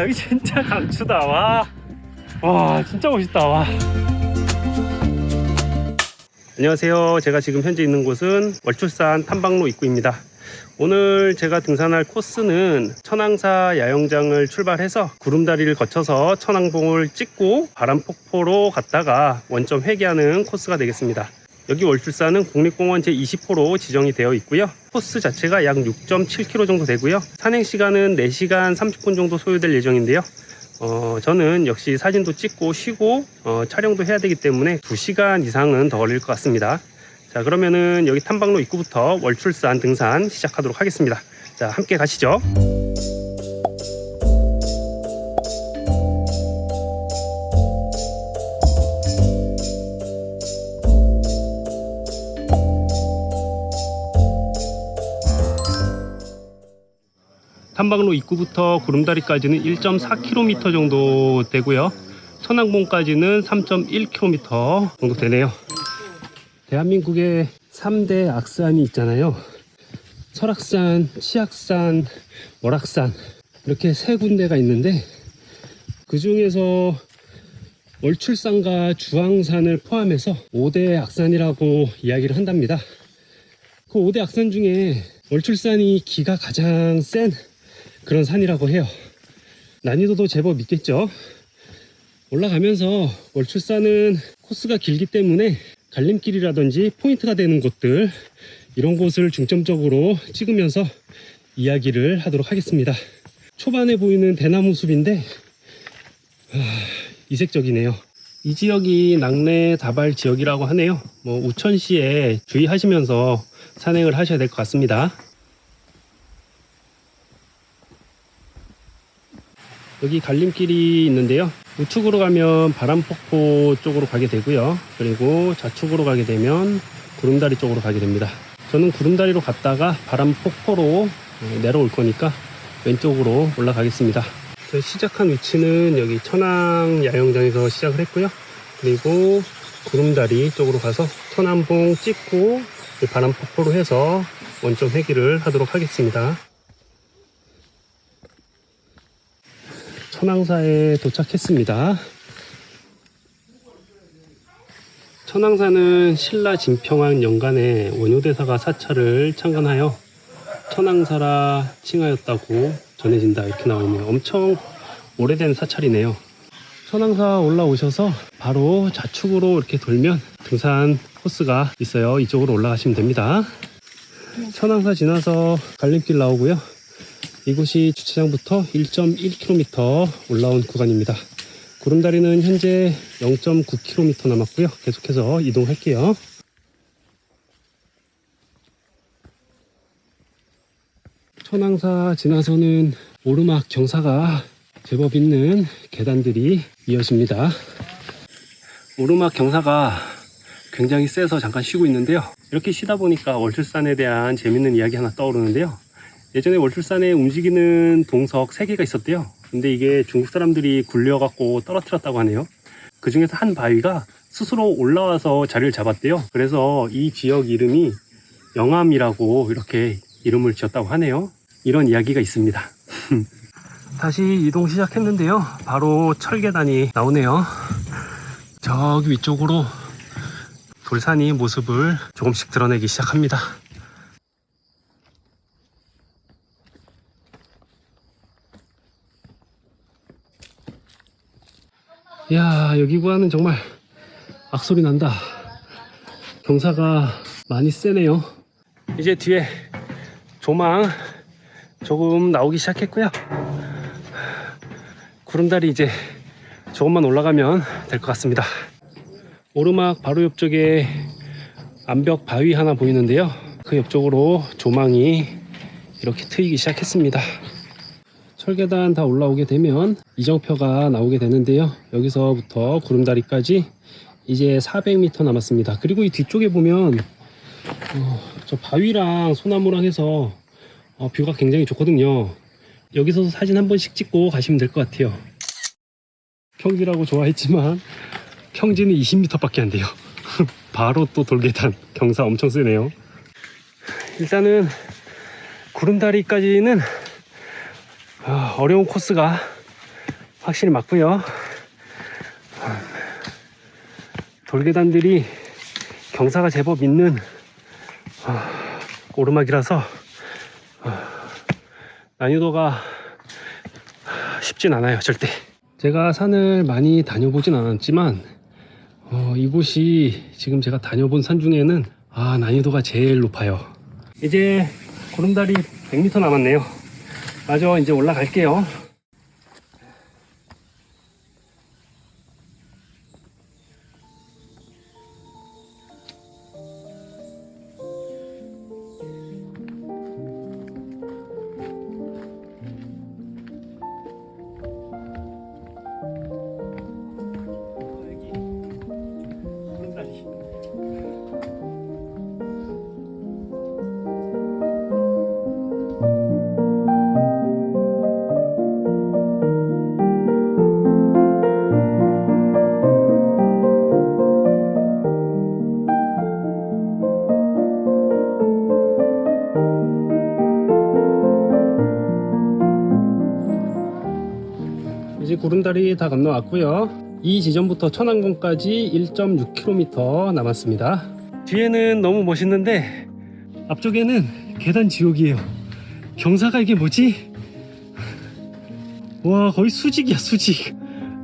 와 여기 진짜 강추다 와. 와 진짜 멋있다 와. 안녕하세요. 제가 지금 현재 있는 곳은 월출산 탐방로 입구입니다. 오늘 제가 등산할 코스는 천왕사 야영장을 출발해서 구름다리를 거쳐서 천왕봉을 찍고 바람폭포로 갔다가 원점 회귀하는 코스가 되겠습니다. 여기 월출산은 국립공원 제20호로 지정이 되어 있고요. 코스 자체가 약 6.7km 정도 되고요. 산행 시간은 4시간 30분 정도 소요될 예정인데요. 어, 저는 역시 사진도 찍고 쉬고 어, 촬영도 해야 되기 때문에 2시간 이상은 더 걸릴 것 같습니다. 자 그러면은 여기 탐방로 입구부터 월출산 등산 시작하도록 하겠습니다. 자 함께 가시죠. 탐방로 입구부터 구름다리까지는 1.4km 정도 되고요. 천왕봉까지는 3.1km 정도 되네요. 대한민국에 3대 악산이 있잖아요. 설악산, 치악산, 월악산 이렇게 세 군데가 있는데 그 중에서 월출산과 주황산을 포함해서 5대 악산이라고 이야기를 한답니다. 그 5대 악산 중에 월출산이 기가 가장 센 그런 산이라고 해요. 난이도도 제법 있겠죠. 올라가면서 월출산은 코스가 길기 때문에 갈림길이라든지 포인트가 되는 곳들 이런 곳을 중점적으로 찍으면서 이야기를 하도록 하겠습니다. 초반에 보이는 대나무 숲인데 아, 이색적이네요. 이 지역이 낙뢰 다발 지역이라고 하네요. 뭐 우천시에 주의하시면서 산행을 하셔야 될 것 같습니다. 여기 갈림길이 있는데요. 우측으로 가면 바람폭포 쪽으로 가게 되고요. 그리고 좌측으로 가게 되면 구름다리 쪽으로 가게 됩니다. 저는 구름다리로 갔다가 바람폭포로 내려올 거니까 왼쪽으로 올라가겠습니다. 저희 시작한 위치는 여기 천왕 야영장에서 시작을 했고요. 그리고 구름다리 쪽으로 가서 천안봉 찍고 바람폭포로 해서 원점 회기를 하도록 하겠습니다. 천왕사에 도착했습니다. 천왕사는 신라 진평왕 연간에 원효대사가 사찰을 창건하여 천왕사라 칭하였다고 전해진다 이렇게 나와있네요. 엄청 오래된 사찰이네요. 천왕사 올라오셔서 바로 좌측으로 이렇게 돌면 등산 코스가 있어요. 이쪽으로 올라가시면 됩니다. 천왕사 지나서 갈림길 나오고요. 이곳이 주차장부터 1.1km 올라온 구간입니다. 구름다리는 현재 0.9km 남았고요. 계속해서 이동할게요. 천왕사 지나서는 오르막 경사가 제법 있는 계단들이 이어집니다. 오르막 경사가 굉장히 세서 잠깐 쉬고 있는데요. 이렇게 쉬다 보니까 월출산에 대한 재밌는 이야기 하나 떠오르는데요. 예전에 월출산에 움직이는 동석 3개가 있었대요. 근데 이게 중국 사람들이 굴려갖고 떨어뜨렸다고 하네요. 그 중에서 한 바위가 스스로 올라와서 자리를 잡았대요. 그래서 이 지역 이름이 영암이라고 이렇게 이름을 지었다고 하네요. 이런 이야기가 있습니다. 다시 이동 시작했는데요. 바로 철계단이 나오네요. 저기 위쪽으로 돌산이 모습을 조금씩 드러내기 시작합니다. 이야 여기 구간은 정말 악소리 난다. 경사가 많이 세네요. 이제 뒤에 조망 조금 나오기 시작했고요. 구름다리 이제 조금만 올라가면 될 것 같습니다. 오르막 바로 옆쪽에 암벽 바위 하나 보이는데요. 그 옆쪽으로 조망이 이렇게 트이기 시작했습니다. 철계단 다 올라오게 되면 이정표가 나오게 되는데요. 여기서부터 구름다리까지 이제 400m 남았습니다. 그리고 이 뒤쪽에 보면 어, 저 바위랑 소나무랑 해서 어, 뷰가 굉장히 좋거든요. 여기서 사진 한 번씩 찍고 가시면 될 것 같아요. 평지라고 좋아했지만 평지는 20m밖에 안 돼요. 바로 또 돌계단 경사 엄청 세네요. 일단은 구름다리까지는 아, 어려운 코스가 확실히 맞고요. 돌계단들이 경사가 제법 있는 아, 오르막이라서 아, 난이도가 쉽진 않아요, 절대. 제가 산을 많이 다녀보진 않았지만 어, 이곳이 지금 제가 다녀본 산 중에는 아, 난이도가 제일 높아요. 이제 구름다리 100m 남았네요. 마저 이제 올라갈게요. 구름다리 다 건너왔고요. 이 지점부터 천왕봉까지 1.6km 남았습니다. 뒤에는 너무 멋있는데 앞쪽에는 계단 지옥이에요. 경사가 이게 뭐지? 와 거의 수직이야 수직.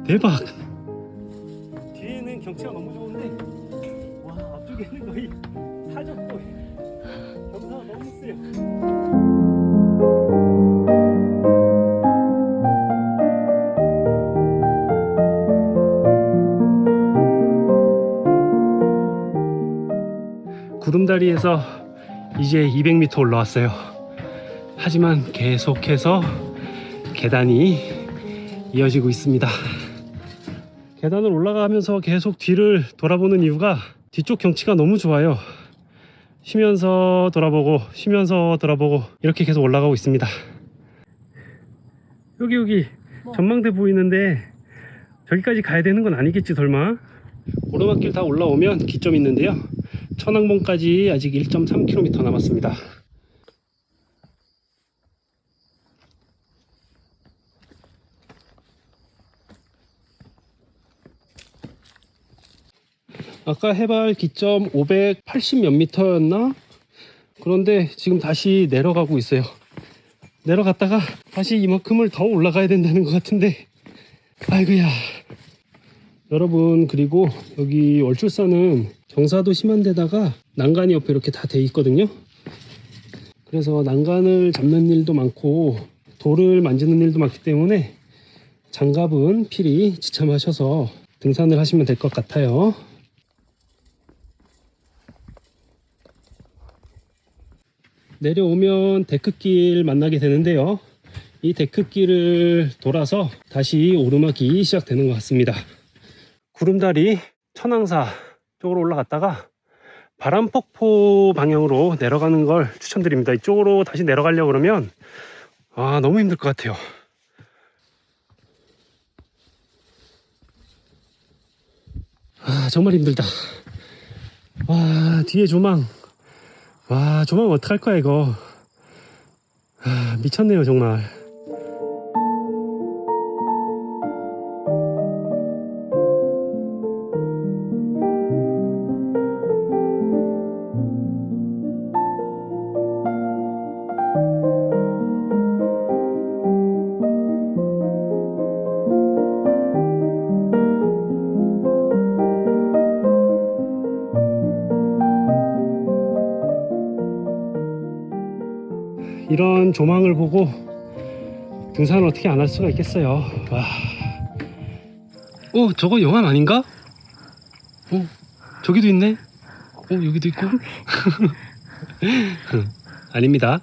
대박. 구름다리에서 이제 200m 올라왔어요. 하지만 계속해서 계단이 이어지고 있습니다. 계단을 올라가면서 계속 뒤를 돌아보는 이유가 뒤쪽 경치가 너무 좋아요. 쉬면서 돌아보고 쉬면서 돌아보고 이렇게 계속 올라가고 있습니다. 여기 여기 전망대 보이는데 저기까지 가야 되는 건 아니겠지 설마? 오르막길 다 올라오면 기점 있는데요. 천왕봉까지 아직 1.3km 남았습니다. 아까 해발 기점 580 몇 미터였나? 그런데 지금 다시 내려가고 있어요. 내려갔다가 다시 이만큼을 더 올라가야 된다는 것 같은데, 아이고야. 여러분, 그리고 여기 월출산은 경사도 심한 데다가 난간이 옆에 이렇게 다 돼 있거든요. 그래서 난간을 잡는 일도 많고 돌을 만지는 일도 많기 때문에 장갑은 필히 지참하셔서 등산을 하시면 될 것 같아요. 내려오면 데크길 만나게 되는데요. 이 데크길을 돌아서 다시 오르막이 시작되는 것 같습니다. 구름다리 천왕사 쪽으로 올라갔다가 바람폭포 방향으로 내려가는 걸 추천드립니다. 이쪽으로 다시 내려가려고 그러면 아 너무 힘들 것 같아요. 아 정말 힘들다. 와 뒤에 조망. 와 조망 어떡할 거야 이거. 아, 미쳤네요 정말. 조망을 보고 등산을 어떻게 안 할 수가 있겠어요. 와. 어, 저거 영암 아닌가? 어, 저기도 있네. 어, 여기도 있고. 아닙니다.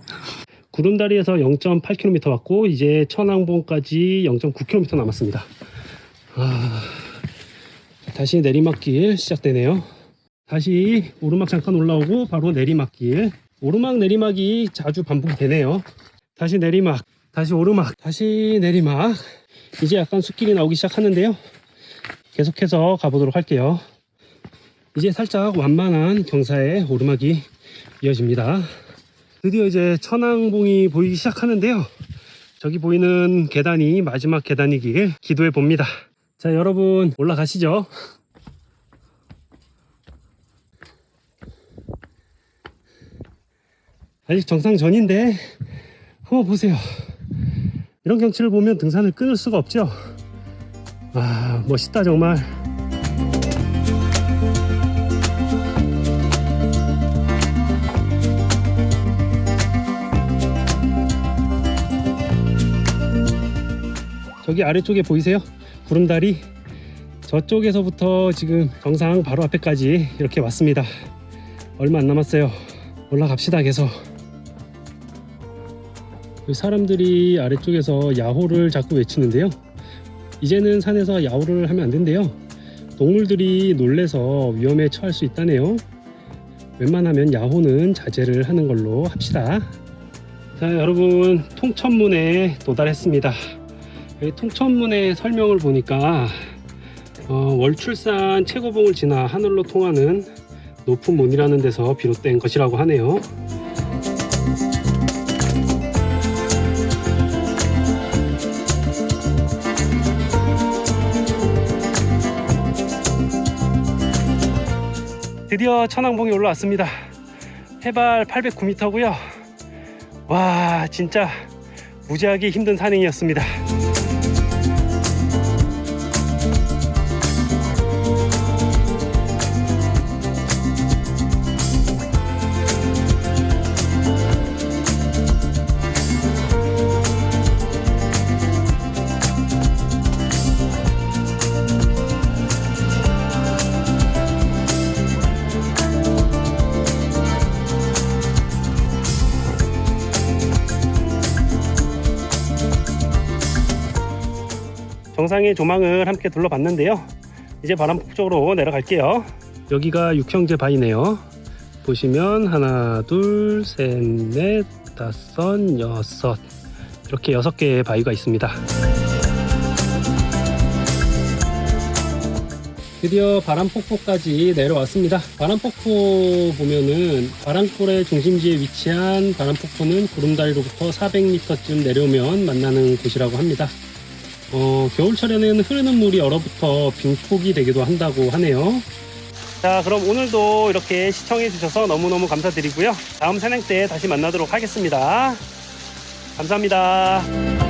구름다리에서 0.8km 왔고 이제 천왕봉까지 0.9km 남았습니다. 아, 다시 내리막길 시작되네요. 다시 오르막 잠깐 올라오고 바로 내리막길. 오르막 내리막이 자주 반복이 되네요. 다시 내리막, 다시 오르막, 다시 내리막. 이제 약간 숲길이 나오기 시작하는데요. 계속해서 가보도록 할게요. 이제 살짝 완만한 경사의 오르막이 이어집니다. 드디어 이제 천왕봉이 보이기 시작하는데요. 저기 보이는 계단이 마지막 계단이길 기도해 봅니다. 자, 여러분 올라가시죠. 아직 정상 전인데 한번 보세요. 이런 경치를 보면 등산을 끊을 수가 없죠. 아, 멋있다 정말. 저기 아래쪽에 보이세요? 구름다리 저쪽에서부터 지금 정상 바로 앞에까지 이렇게 왔습니다 얼마 안 남았어요 올라갑시다 계속 사람들이 아래쪽에서 야호를 자꾸 외치는데요. 이제는 산에서 야호를 하면 안 된대요. 동물들이 놀래서 위험에 처할 수 있다네요. 웬만하면 야호는 자제를 하는 걸로 합시다. 자 여러분 통천문에 도달했습니다. 통천문의 설명을 보니까 어, 월출산 최고봉을 지나 하늘로 통하는 높은 문이라는 데서 비롯된 것이라고 하네요. 드디어 천왕봉에 올라왔습니다. 해발 809m고요. 와 진짜 무지하게 힘든 산행이었습니다. 정상의 조망을 함께 둘러봤는데요. 이제 바람폭 쪽으로 내려갈게요. 여기가 육형제 바위네요. 보시면 하나, 둘, 셋, 넷, 다섯, 여섯 이렇게 여섯 개의 바위가 있습니다. 드디어 바람폭포까지 내려왔습니다. 바람폭포 보면은 바람골의 중심지에 위치한 바람폭포는 구름다리로부터 400m쯤 내려오면 만나는 곳이라고 합니다. 어, 겨울철에는 흐르는 물이 얼어붙어 빙폭이 되기도 한다고 하네요. 자, 그럼 오늘도 이렇게 시청해 주셔서 너무너무 감사드리고요. 다음 산행 때 다시 만나도록 하겠습니다. 감사합니다.